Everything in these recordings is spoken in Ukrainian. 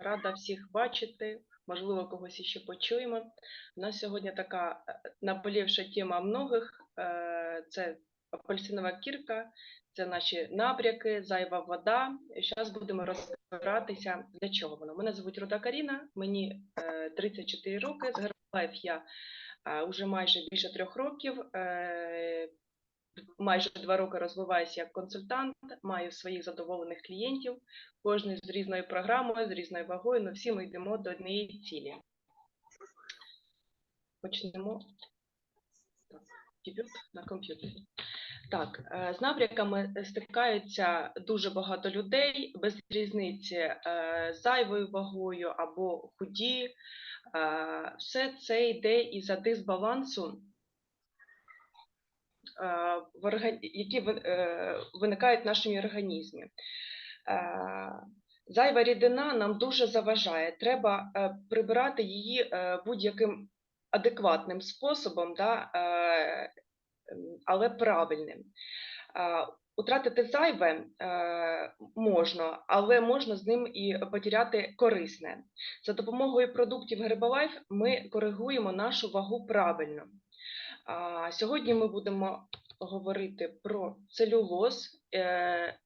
рада всіх бачити. Можливо, когось іще почуємо. У нас сьогодні така е, наболівша тема многих. е, Це апельсинова кірка, це наші набряки, зайва вода. Зараз будемо розбиратися, для чого воно. Мене звуть Руда Каріна, мені е, 34 роки. З Гербалайф я вже майже більше трьох років. Майже два роки розвиваюся як консультант, маю своїх задоволених клієнтів, кожен з різною програмою, з різною вагою, але всі ми йдемо до однієї цілі. Почнемо. Дебют на комп'ютері. Так, е, з набряками стикаються дуже багато людей без різниці е, зайвою вагою або худі. Е, Все це йде із-за дисбалансу е, в орган- які ви- е, виникають в нашому організмі. Е, Зайва рідина нам дуже заважає. Треба е, прибирати її е, будь-яким адекватним способом, да, е, але правильним. Е, Утратити зайве е, можна, але можна з ним і потеряти корисне. За допомогою продуктів Herbalife ми коригуємо нашу вагу правильно. Сьогодні ми будемо говорити про целюлоз, е,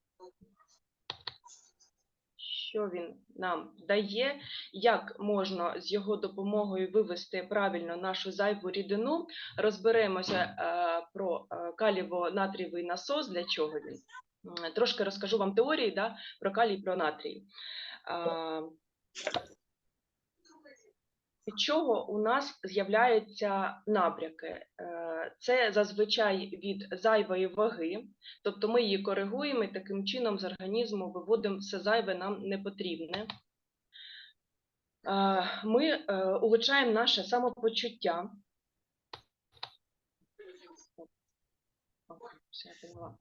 що він нам дає, як можна з його допомогою вивести правильно нашу зайву рідину. Розберемося е, про е, каліво-натрієвий насос, для чого він. Трошки розкажу вам теорії да, про калій, про натрій. Від чого у нас з'являються набряки? Е, Це зазвичай від зайвої ваги, тобто ми її коригуємо і таким чином з організму виводимо все зайве нам не потрібне. Е, Ми е, улучшаємо наше самопочуття. Ок, все, я поняла.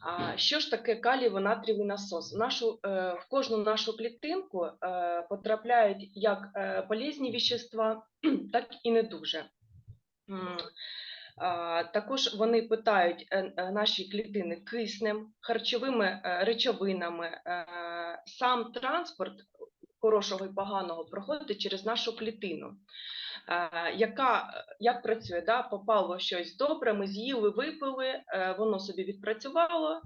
А що ж таке калієво-натрієвий насос? В, нашу, е, в кожну нашу клітинку е, потрапляють як е, полезні вещества, так і не дуже. Також вони питають наші клітини киснем, харчовими речовинами. Сам транспорт хорошого і поганого проходить через нашу клітину. Е, Яка як працює? Да? Попало щось добре, ми з'їли, випили, е, воно собі відпрацювало е,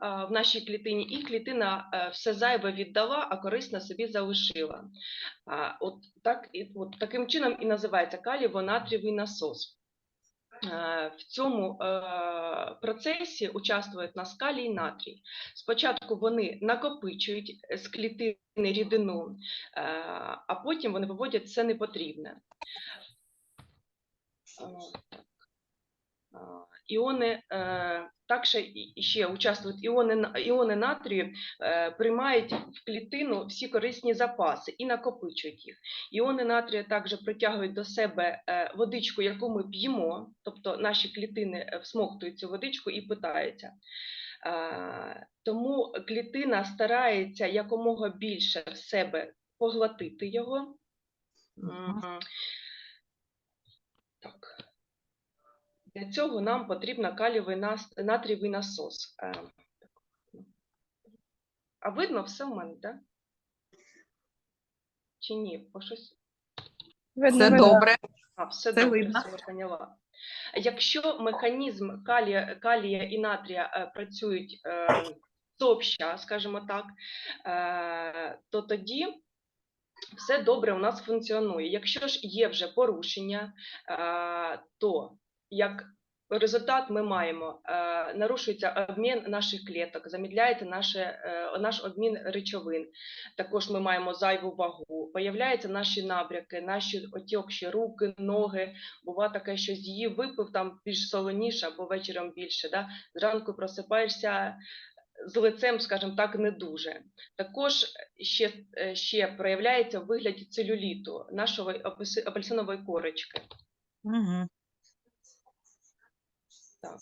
в нашій клітині, і клітина е, все зайве віддала, а корисне собі залишила. От, так, от таким чином і називається калієво-натрієвий насос. Е, В цьому е, процесі участвують на нас і натрій. Спочатку вони накопичують з клітини рідину, е, а потім вони виводять все непотрібне. Так. Іони е, також і- і ще участвують іони, іони натрію, е, приймають в клітину всі корисні запаси і накопичують їх. Іони натрію також притягують до себе е, водичку, яку ми п'ємо, тобто наші клітини всмоктують цю водичку і питаються. Тому клітина старається якомога більше в себе поглотити його. Мгм. М, Так. Для цього нам потрібен калієвий нас... натрієвий насос. Е. А видно все в мене, так? Чи ні? Бо щось... Все добре. А, все Це добре, видно. все поняла. Якщо механізм калія, калія і натрія е, працюють е, сообща, скажімо так, е, то тоді все добре у нас функціонує. Якщо ж є вже порушення, е, то як результат ми маємо, е, нарушується обмін наших клеток, замідляється наше, е, наш обмін речовин. Також ми маємо зайву вагу, появляються наші набряки, наші отьокші руки, ноги. Бува таке, що з'їв, випив там більш солоніше або вечором більше. Да? Зранку просипаєшся з лицем, скажімо так, не дуже. Також ще, е, ще проявляється в вигляді целюліту, нашої апельсинової корочки. Угу. Так.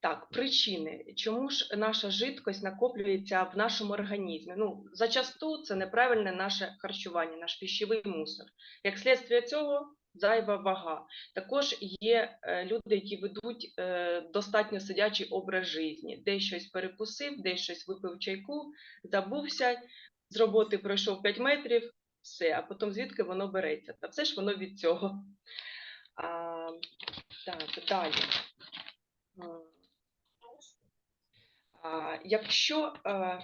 Так, причини, чому ж наша жидкость накоплюється в нашому організмі? Ну, зачасту це неправильне наше харчування, наш пищевий мусор. Як слідство цього зайва вага. Також є е, люди, які ведуть е, достатньо сидячий образ житті. Десь щось перекусив, десь щось випив чайку, забувся, з роботи пройшов 5 метрів, все, а потім звідки воно береться. Та все ж воно від цього. А, так, далі. А, якщо е,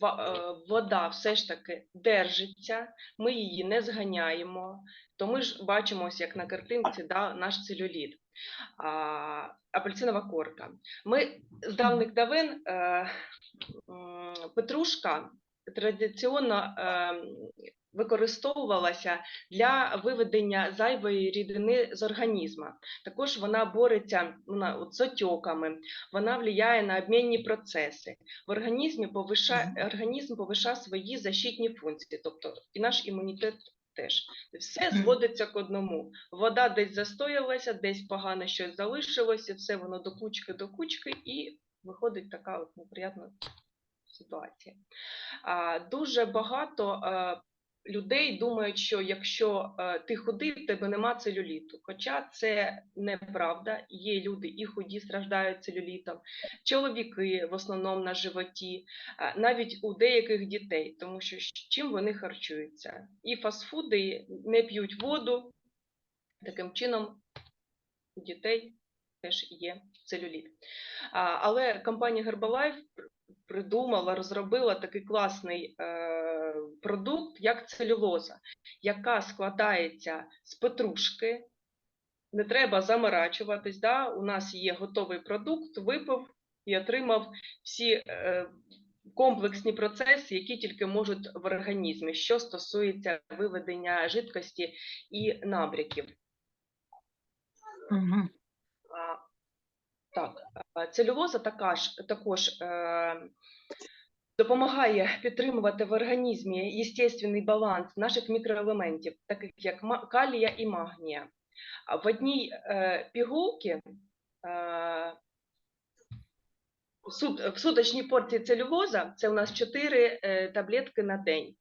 ва- е, вода все ж таки держиться, ми її не зганяємо, то ми ж бачимо, як на картинці, да, наш целюліт, а, апельсинова корка. Ми з давних давин е, м, петрушка традиційно е, використовувалася для виведення зайвої рідини з організму. Також вона бореться вона, от, з отеками, вона впливає на обмінні процеси. В організмі повиша, організм повишає свої защитні функції, тобто і наш імунітет теж. Все зводиться к одному. Вода десь застоялася, десь погано щось залишилося, все воно до кучки, до кучки, і виходить така от неприємна ситуація. А, дуже багато е, людей думають, що якщо е, ти худий, в тебе нема целюліту. Хоча це неправда. Є люди і худі страждають целюлітом, чоловіки в основному на животі, навіть у деяких дітей, тому що чим вони харчуються. І фастфуди не п'ють воду. Таким чином у дітей теж є целюліт. Але компанія Herbalife придумала, розробила такий класний е, продукт, як целюлоза, яка складається з петрушки. Не треба заморачуватись. Да? У нас є готовий продукт, випив і отримав всі е, комплексні процеси, які тільки можуть в організмі, що стосується виведення жидкості і набряків. Мгм. Так, а, целюлоза така ж, також е, допомагає підтримувати в організмі естественний баланс наших мікроелементів, таких як калія і магнія. В одній е, пігулці е, в суточній порції целюлоза, це у нас 4 е, таблетки на день,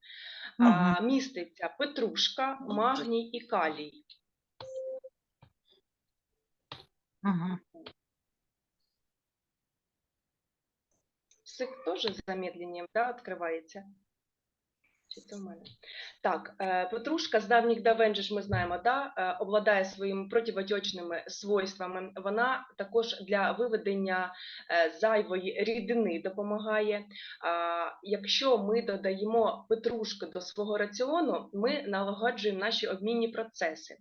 а, міститься петрушка, магній і калій. Мгм. Цих теж з замедленням да, відкривається. Чи це в мене? Так, е, петрушка з давніх давен ж ми знаємо, да, е, обладає своїми противотечними свойствами. Вона також для виведення е, зайвої рідини допомагає. Якщо ми додаємо петрушки до свого раціону, ми налагоджуємо наші обмінні процеси.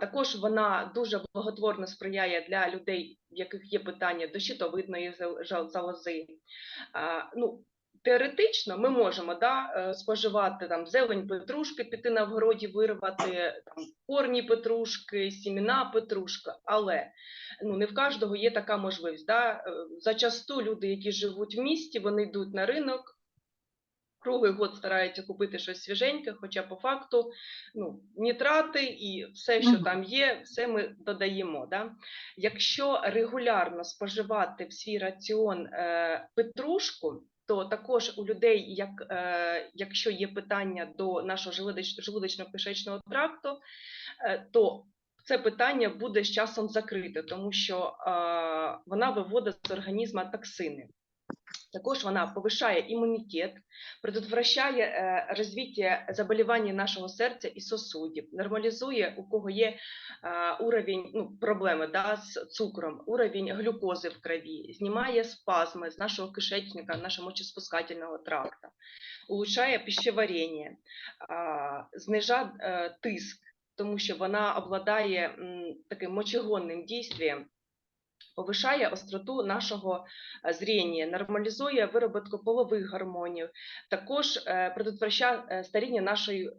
Також вона дуже благотворно сприяє для людей, в яких є питання до щитовидної зал- залози. Ну, теоретично ми можемо да, е, споживати там зелень петрушки, піти на вгороді, вирвати там, корні петрушки, сіміна петрушки, але ну, не в кожного є така можливість. Да? Е, Зачасту люди, які живуть в місті, вони йдуть на ринок. Круглий год стараються купити щось свіженьке, хоча по факту ну, нітрати і все, що там є, все ми додаємо. Да? Якщо регулярно споживати в свій раціон е, петрушку, то також у людей, як, е, якщо є питання до нашого желудоч- желудочно-кишечного тракту, е, то це питання буде з часом закрите, тому що е, вона виводить з організму токсини. Також вона повишає імунітет, предотвращає е, розвиття заболівань нашого серця і сосудів, нормалізує, у кого є е, уровень, ну, проблеми да, з цукром, уровень глюкози в крові, знімає спазми з нашого кишечника, нашого мочеспускательного тракта, улучшає пищеварення, знижає е, тиск, тому що вона обладає таким мочегонним дійством, повишає остроту нашого е, зріння, нормалізує вироботку полових гормонів, також е, предотвращає е, старіння нашої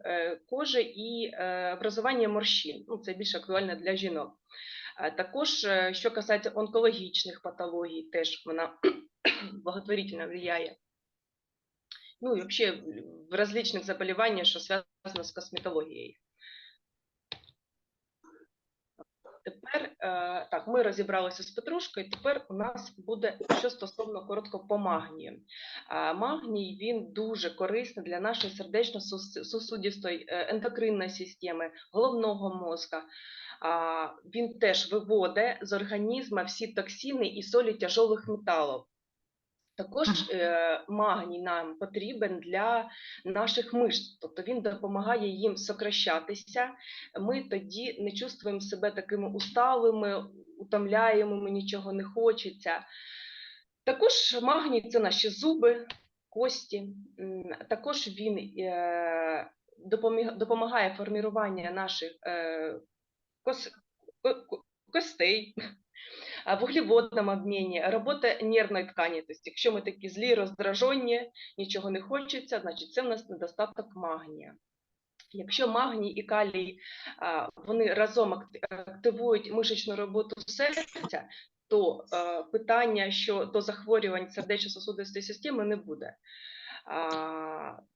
кожи і образування морщин. Ну, це більш актуально для жінок. Також, що касається онкологічних патологій, теж вона благотворительно влияє. Ну і взагалі в различных заболеваниях, що зв'язано з косметологією. Тепер е, так, ми розібралися з петрушкою. Тепер у нас буде що стосовно коротко по магнію. Магній він дуже корисний для нашої сердечно-сосудистої е, ендокринної системи, головного мозка. Він теж виводить з організму всі токсини і солі тяжолих металів. Також е, магній нам потрібен для наших мишць, тобто він допомагає їм сокращатися. Ми тоді не чувствуємо себе такими усталими, утомляємими, нічого не хочеться. Також магній це наші зуби, кості. Також він е, допомагає формуванню наших е, кос, ко- ко- костей, а, в углеводному обміні, робота нервної ткані. Тобто, якщо ми такі злі, роздражені, нічого не хочеться, значить це в нас недостаток магнія. Якщо магній і калій вони разом активують мишечну роботу серця, то питання щодо захворювань сердечно-сосудистої системи не буде.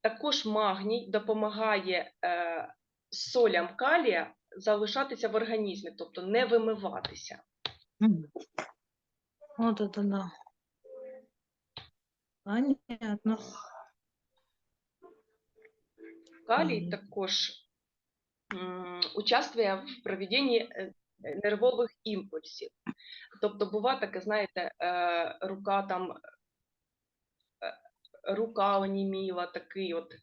Також магній допомагає е, солям калія залишатися в організмі, тобто не вимиватися. Вот это да. Понятно. Калій також м, участвує в проведенні е, нервових імпульсів. Тобто, бува таке, знаєте, е, рука там, е, рука оніміла, такий от.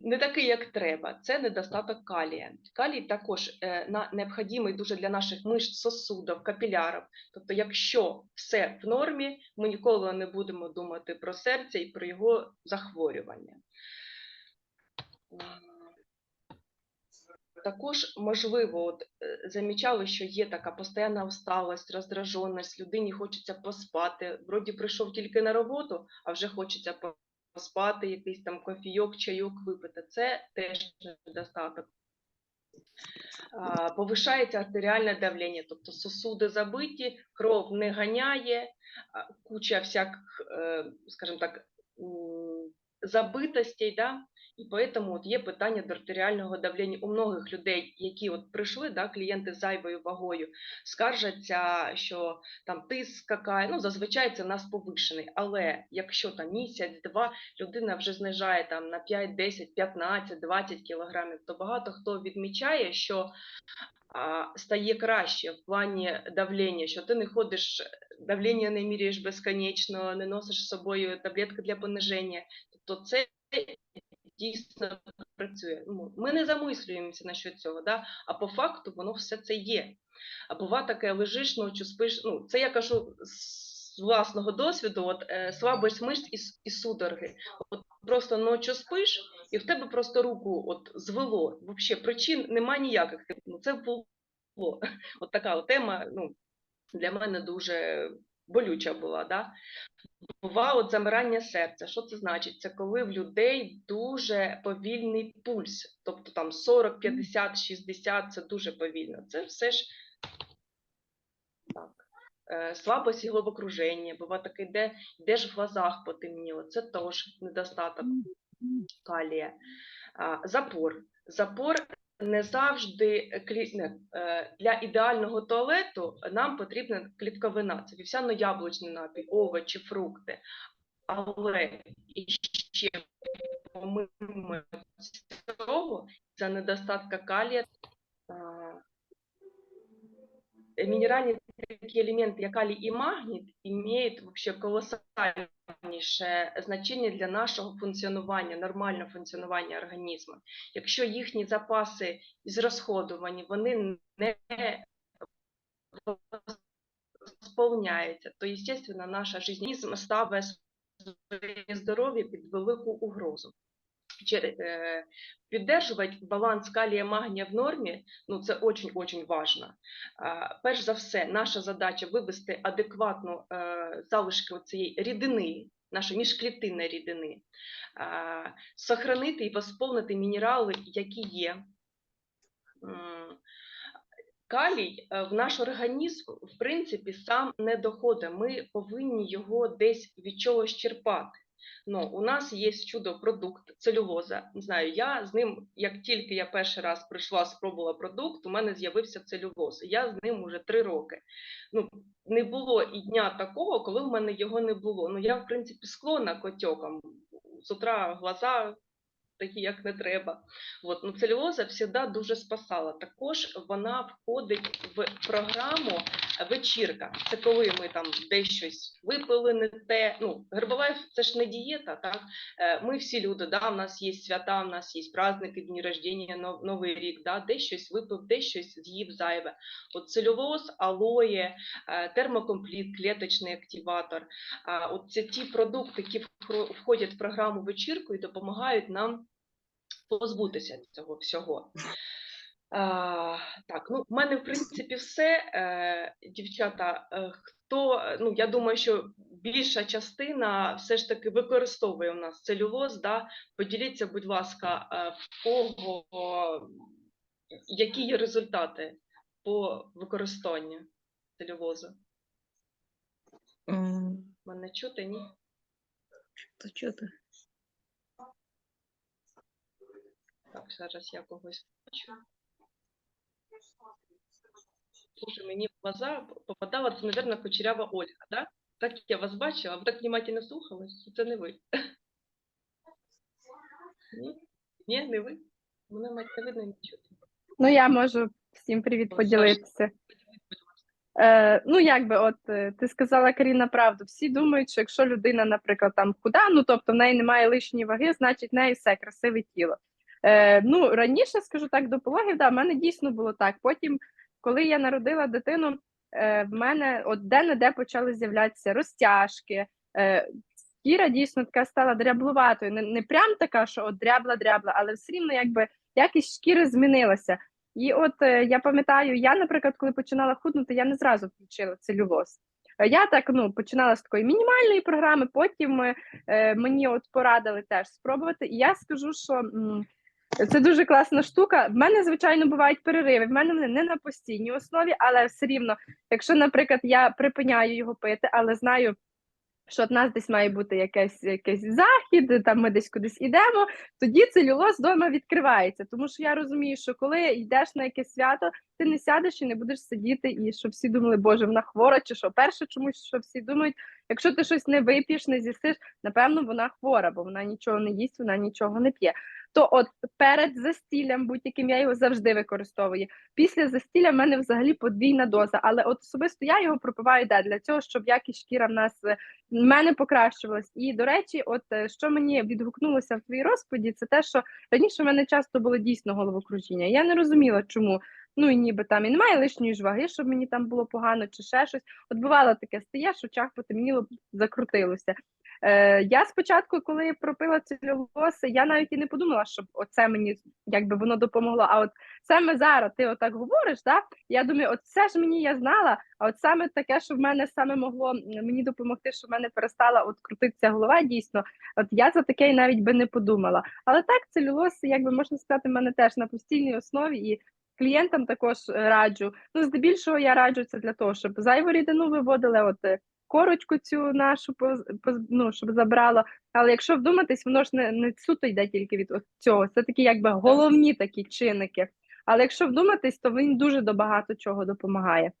Не такий, як треба. Це недостаток калія. Калій також е, на, необхідний дуже для наших мишць, сосудів, капілярів. Тобто, якщо все в нормі, ми ніколи не будемо думати про серце і про його захворювання. Також можливо, от е, замічали, що є така постійна усталость, роздраженість, людині хочеться поспати. Вроді прийшов тільки на роботу, а вже хочеться поспати, якийсь там кофійок, чайок випити. Це теж недостаток. Повишається артеріальне давлення, тобто сосуди забиті, кров не ганяє, куча всяких, е, скажімо так, забитостей, да? І поэтому от є питання до артеріального давлення у многих людей, які от прийшли, да, клієнти з зайвою вагою, скаржаться, що там тиск скакає. Ну, зазвичай це в нас повишений. Але якщо там місяць-два людина вже знижає там на 5, 10, 15, 20 кілограмів, то багато хто відмічає, що а, стає краще в плані давлення, що ти не ходиш, давлення не міряєш безконечно, не носиш з собою таблетки для пониження. Тобто це дійсно працює. Ну, Ми не замислюємося насчет цього, да? а по факту воно все це є. А бува таке, лежиш ночі, спиш. Ну, це я кажу з власного досвіду, от е, слабость мишць і, і судороги. От просто ночі спиш, і в тебе просто руку от звело. Взагалі причин немає ніяких. Ну, це було. От така от тема ну, для мене дуже болюча була. Да? Бува от замирання серця. Що це значить? Це коли в людей дуже повільний пульс, тобто там 40, 50, 60 це дуже повільно. Це все ж так. Е, Слабость і головокруження, бува таке, де, де ж в глазах потемніло, це теж недостаток калія. Запор. Запор не завжди е, е, для ідеального туалету нам потрібна клітковина. Це вівсяно-яблучний напій, овочі, фрукти. Але іще ще помимо цього, за недостатка калія, э, минеральные такие элементы, как калий и магний, имеют вообще колосальніше значення для нашого функціонування, нормального функціонування організму. Якщо їхні запаси зрозходовані, вони не сповняються, то, естественно, наш організм ставить своє здоров'я під велику угрозу. Е, Піддержувати баланс калія магнія в нормі, ну це очень-очень важно. Перш за все, наша задача вивести адекватну е, залишки цієї рідини, нашої міжклітинної рідини, сохранити і восполнити мінерали, які є. Калій е, в наш організм, в принципі, сам не доходить. Ми повинні його десь від чогось черпати. Ну, у нас є чудо продукт целюлоза. Не знаю, я з ним, як тільки я перший раз прийшла, спробувала продукт, у мене з'явився целюлоз. Я з ним уже три роки. Ну, не було і дня такого, коли в мене його не було. Ну, я, в принципі, склонна к отекам. З утра глаза такі, як не треба. От, ну, целюлоза завжди дуже спасала. Також вона входить в програму вечірка. Це коли ми там десь щось випили не те. Ну, Гербалайф це ж не дієта, так? Е, Ми всі люди, да, у нас є свята, у нас є праздники, дні рождення, Новий рік, да, десь щось випив, десь щось з'їв зайве. От целюлоз, алоє, е, термокомпліт, клеточний активатор. От це ті продукти, які входять в програму вечірку і допомагають нам позбутися цього всього. Так, ну, в мене, в принципі, все. Е, дівчата, е, хто, е, ну, я думаю, що більша частина все ж таки використовує у нас целюлоз, да? Поділіться, будь ласка, в кого, які є результати по використанню целюлозу? М, Мене чути, ні? То чого ти? Так, зараз я когось бачу. Слушай, мені в глаза попадала, це, мабуть, Кучерява Ольга, да? Так я вас бачила, ви так внимательно слухали, що це не ви. Ні? Ні, не ви? Мене навіть не видно не чути. Ну, я можу всім привіт О, поділитися. Е, ну, якби, от е, ти сказала Каріна правду. Всі думають, що якщо людина, наприклад, там худа, ну тобто в неї немає лишньої ваги, значить в неї все красиве тіло. Е, ну, раніше, скажу так, до пологів, да, в мене дійсно було так. Потім, коли я народила дитину, е, в мене от де-не-де почали з'являтися розтяжки. Е, шкіра дійсно така стала дряблуватою. Не, не прям така, що от дрябла-дрябла, але все рівно якби якість шкіри змінилася. І от е, я пам'ятаю, я, наприклад, коли починала худнути, я не зразу включила целюлоз. Е, Я так ну починала з такої мінімальної програми, потім е, е, мені от порадили теж спробувати. І я скажу, що м, це дуже класна штука. В мене, звичайно, бувають перериви. В мене вони не на постійній основі, але все рівно, якщо, наприклад, я припиняю його пити, але знаю. Що в нас десь має бути якийсь, якийсь захід, там ми десь кудись ідемо, тоді целюлоз вдома відкривається. Тому що я розумію, що коли йдеш на якесь свято, ти не сядеш і не будеш сидіти, і щоб всі думали, боже, вона хвора, чи що перше, чомусь що всі думають, якщо ти щось не вип'єш, не з'їсиш, напевно, вона хвора, бо вона нічого не їсть, вона нічого не п'є. То от перед застіллям, будь-яким я його завжди використовую. Після застілля в мене взагалі подвійна доза, але от особисто я його пропиваю да, для цього, щоб якість шкіра в нас е, в мене покращувалась. І до речі, от е, що мені відгукнулося в твоїй розповіді, це те, що раніше в мене часто було дійсно головокружіння. Я не розуміла, чому. Ну і ніби там і немає лишньої ж ваги, щоб мені там було погано чи ще щось. От бувало таке, стаєш, очах потемніло, закрутилося. Е, я спочатку, коли пропила целюлоз, я навіть і не подумала, щоб оце мені якби воно допомогло. А от саме зараз ти отак говориш, да? я думаю, от все ж мені я знала, а от саме таке, що в мене саме могло мені допомогти, що в мене перестала от крутитися голова, дійсно, от я за таке й навіть би не подумала. Але так, целюлоз, якби можна сказати, в мене теж на постійній основі і. Клієнтам також раджу. Ну, здебільшого я раджу це для того, щоб зайву рідину виводили, от е, корочку цю нашу ну, щоб забрала. Але якщо вдуматись, воно ж не, не суто йде тільки від цього. Це такі якби головні такі чинники. Але якщо вдуматись, то він дуже до багато чого допомагає.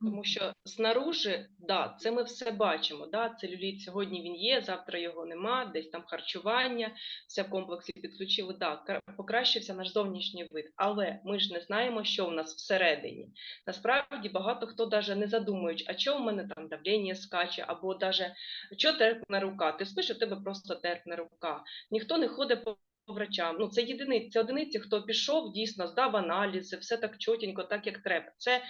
Тому що знаружи, да, це ми все бачимо. Да, целюліт сьогодні він є, завтра його нема, десь там харчування, все в комплексі підключили. Да, кра- покращився наш зовнішній вид, але ми ж не знаємо, що в нас всередині. Насправді багато хто навіть не задумують, а чого в мене там давлення скаче, або навіть що терпне рука. Ти спиш, у тебе просто терпне рука. Ніхто не ходить по врачам. Ну, це єдиниці, це одиниці, хто пішов, дійсно здав аналізи, все так чотенько, так як треба. Це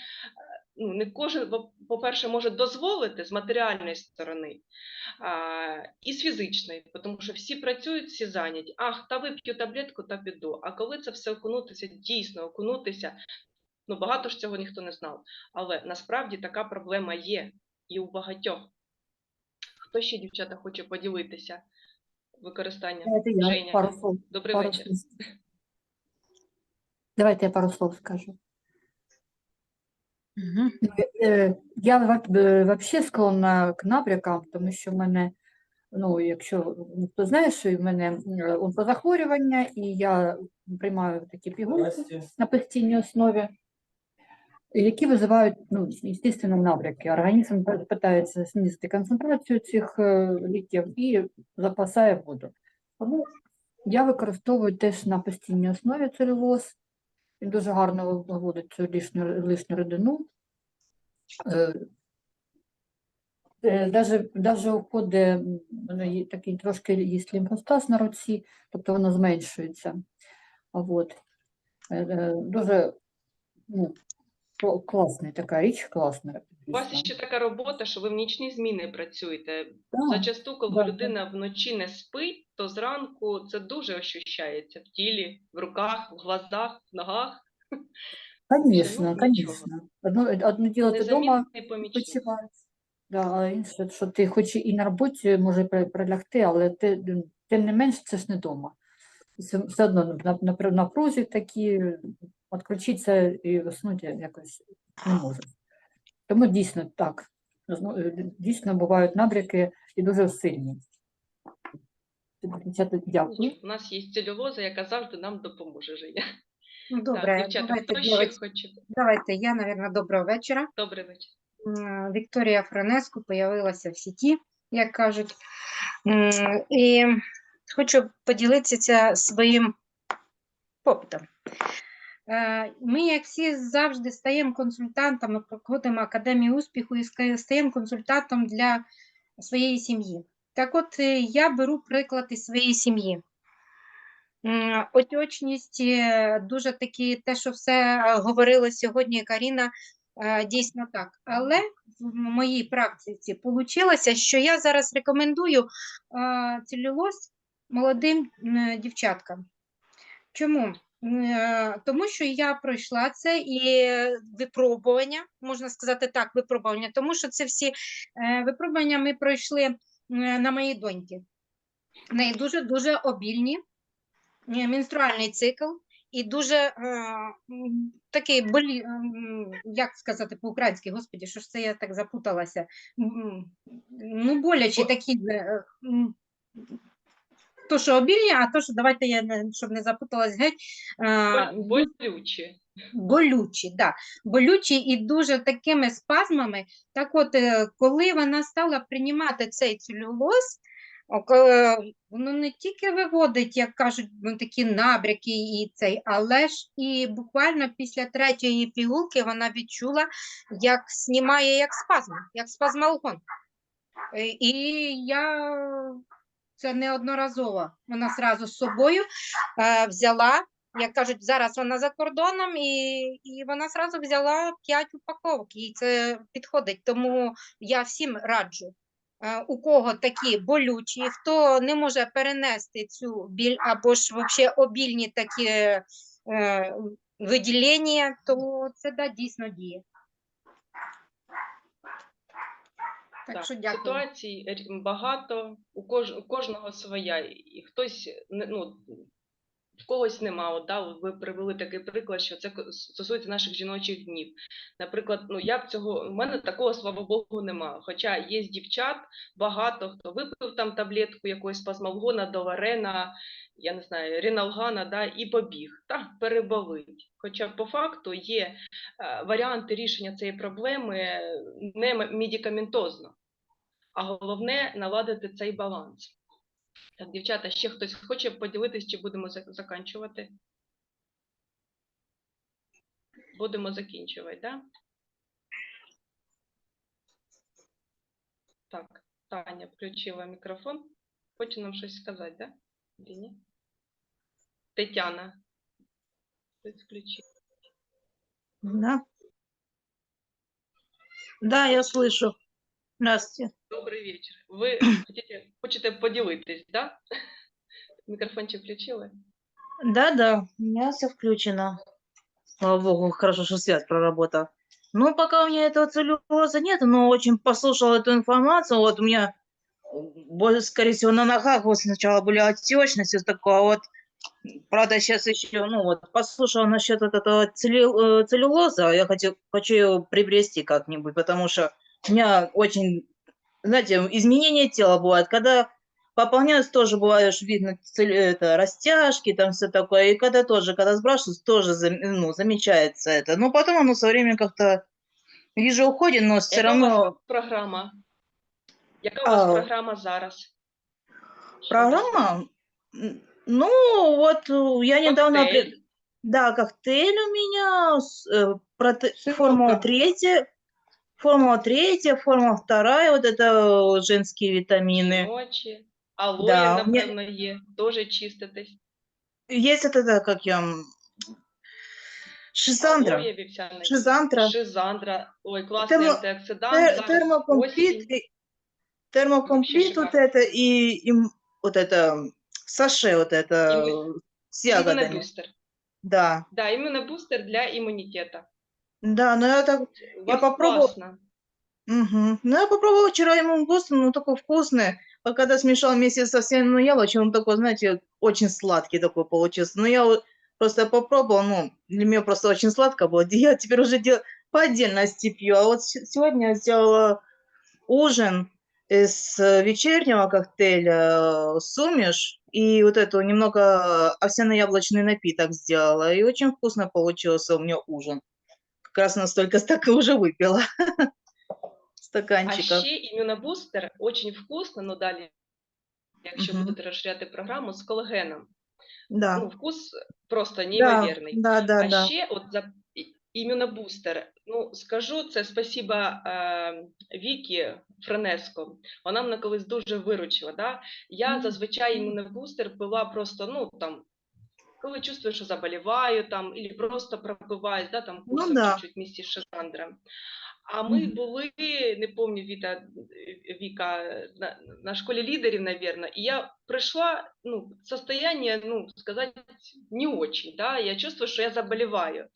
ну, не кожен, по- по-перше, може дозволити з матеріальної сторони а, і з фізичної, тому що всі працюють, всі зайняті. Ах, та вип'ю таблетку та піду. А коли це все окунутися, дійсно окунутися, ну багато ж цього ніхто не знав. Але насправді така проблема є і у багатьох. Хто ще, дівчата, хоче поділитися використанням? Женя, пару слов. Добрий пару вечір. слов. Давайте я пару слов скажу. Мгм. Е, Я во- е, склонна к набрякам, тому що в мене ну, якщо ну, хто знає, що в мене е, онкозахворювання, і я приймаю такі пігулки на постійній основі, які визивають, ну, естественно, набряки. Організм питається знизити концентрацію цих е, ліків і запасає воду. Тому я використовую теж на постійній основі целюлоз. Він дуже гарно виводить цю лишню, лишню родину. Е, Е, Даже, уходить такий трошки є лімфостаз на руці, тобто воно зменшується. От. Е, Дуже ну, класна така річ, класна. У вас ще така робота, що ви в нічні зміни працюєте. Да, Зачасту, коли да, людина вночі не спить, то зранку це дуже ощущається в тілі, в руках, в глазах, в ногах. Конечно, ну, нічого. конечно. Одно, одно діло ти вдома почуваєш. Да, а інше, що ти хоч і на роботі може прилягти, але ти, тим не менш це ж не вдома. Все, одно на, на, при напрузі такі, відключитися і заснути якось не можеш. Тому дійсно так. е, Дійсно бувають набряки і дуже сильні. Дівчата, Дякую. У нас є целюлоза, яка завжди нам допоможе Женя. Ну, Так, Добре, дівчата, давайте, хто ще хоче? давайте, я, мабуть, доброго вечора. Добрий вечір. Вікторія Франеско появилася в сіті, як кажуть. І хочу поділитися своїм попитом. Е, Ми, як всі, завжди стаємо консультантами, проходимо академію успіху і стаємо консультантом для своєї сім'ї. Так от е, я беру приклад із своєї сім'ї. Оточність, дуже такі, те, що все е, говорила сьогодні Каріна, е, дійсно так. Але в моїй практиці вийшло, що я зараз рекомендую е, целюлоз молодим дівчаткам. Чому? Е, Тому що я пройшла це і випробування, можна сказати так, випробування, тому що це всі е, випробування ми пройшли на моїй доньки. В неї дуже-дуже обільні е, менструальний цикл і дуже е, такий болі, як сказати по-українськи, господі, що ж це я так запуталася? Ну, болячі такі. Е, То, що обільні, а то, що давайте я щоб не запуталась геть. е, Болючі. болючі, да, болючі і дуже такими спазмами. Так от, е, коли вона стала приймати цей целюлоз, воно не тільки виводить, як кажуть, ну, такі набряки і цей, але ж і буквально після третьої пігулки вона відчула, як знімає як спазм, як спазмалгон. Е, І я це неодноразово. Вона зразу з собою е, взяла як кажуть, зараз вона за кордоном, і, і вона зразу взяла 5 упаковок, їй це підходить. Тому я всім раджу, е, у кого такі болючі, хто не може перенести цю біль або ж взагалі обільні такі е, виділення, то це да, дійсно діє. Так, Так, що дякую. Ситуацій багато, у, кож, у кожного своя, і хтось ну, в когось нема. От, да, ви привели такий приклад, що це стосується наших жіночих днів. Наприклад, ну я б цього, у мене такого, слава Богу, нема. Хоча є дівчат, багато хто випив там таблетку якоїсь пасмалгона, доварена, я не знаю, ріналгана, да, і побіг, так, переболить. Хоча по факту є е, варіанти рішення цієї проблеми е, не медикаментозно, а головне наладити цей баланс. Так, дівчата, ще хтось хоче поділитись, чи будемо зак- заканчувати? Будемо закінчувати, да? Так, Таня включила мікрофон. Хоче нам щось сказати, да? Ні? Тетяна. Хтось включив. Да. Да, я слышу. Здравствуйте. Добрий вечір. Ви хочете, хочете поділитись, да? Мікрофончик включили? Да, да, у меня все включено. Слава богу, хорошо, что связь проработала. Ну, пока у меня этого целлюлоза нет, но очень послушала эту информацию. Вот у меня, боль, скорее всего, на ногах вот сначала были отечность, все такое вот. Правда, сейчас еще, ну вот, послушала насчет вот этого целлю- э, целлюлоза, я хочу, хочу его приобрести как-нибудь, потому что у меня очень, знаете, изменения тела бывают, когда пополняются тоже бывает ж видно это растяжки там все такое и когда тоже когда сбрасываешь тоже зам- ну, замечается это но потом оно со временем как-то вижу уходит но все Яка у вас равно програма? Яка у вас А, програма зараз? Программа ну вот э, я недавно Коктейль? да коктейль у меня э, проте- формула третья формула третья формула вторая вот это э, женские витамины Жіночі. Алоє, Да, у мене- напевно, є. Теж чиститесь. есть это да, как я м, шизандра Алоє, вівсяний. шизантра Шизандра. Ой, класний Термо- антиоксидант. Тер- Зараз термокомплит, осінь. и- термокомплит вот шикарно. это и, и м- вот это м, саше вот это Имму- с ягодами. Імунобустер. Да, Да, імунобустер для імунітету. Да, но я так, У вас попробувала. класно. мгм. ну я попробовала вчера ему густо, ну такой вкусный, а когда смешал вместе со всем, ну яблочным, он такой, знаете, очень сладкий такой получился, ну я просто попробовала, ну для меня просто очень сладко было, я теперь уже дел... по отдельности пью, а вот се- сегодня я сделала ужин из э, вечернего коктейля э, сумеш и вот эту немного овсяно-яблочный напиток сделала. И очень вкусно получился у меня ужин. Как раз настолько столько уже выпила А стаканчиков. ще імунобустер очень вкусно, ну далі, якщо Мгм. будете розширяти програму, з колагеном. Да, Ну, вкус просто неймовірний. да, да, а да. ще от за і- імунобустер, ну скажу це спасіба е, Вікі Франеско. Вона мене колись дуже виручила. Да? Я зазвичай імунобустер пила просто, ну там, коли чувствую, що заболіваю, там, і просто пробиваюсь, да, там Ну курсом да. чуть-чуть вместе шизандром. А ми були, не пам'ятаю, Віта, Віка, на, на школі лідерів, мабуть, і я прийшла, ну, состояние, ну, сказати, не очень, да, я чувствую, що я заболіваю.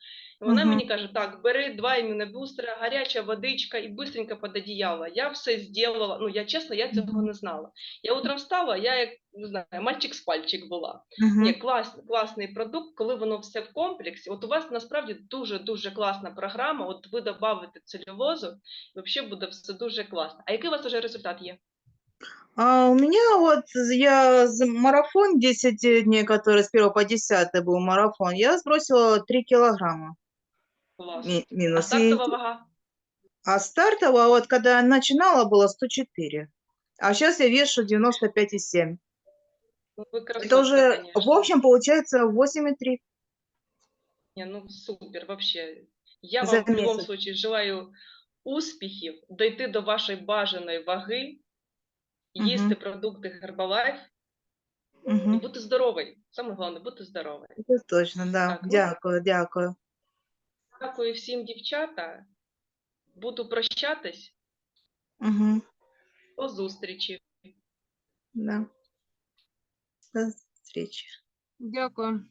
І вона Мгм. мені каже, так, бери два імунобустера, гаряча водичка і быстренько под одіяло. Я все зробила, ну, я чесно, я цього Мгм. не знала. Я утром встала, я як, не знаю, мальчик з пальчик була. Мгм. Ні, клас, класний продукт, коли воно все в комплексі. От у вас насправді дуже дуже класна програма. От ви додавите целюлозу, і взагалі буде все дуже класно. А який у вас вже результат є? А у меня вот я за марафон 10 дней, который с 1 по 10 был марафон, я сбросила 3 килограмма Клас. ми- А минус. И- стартова вага? А стартовая, вот когда я начинала, было 104. А сейчас я вешу 95,7. Ну, ви Это красотка, уже, конечно. в общем, получается 8,3. Ні, ну супер, вообще. Я За вам в будь-якому місяць. случае желаю успіхів, дойти до вашої бажаної ваги, їсти Мгм. продукти Herbalife і Мгм. бути здоровий. Саме головне, бути здоровий. Это точно, да. Так, ну. Дякую, дякую. Дякую всім, дівчата. Буду прощатись. Угу. До зустрічі. Да. До зустрічі. Дякую.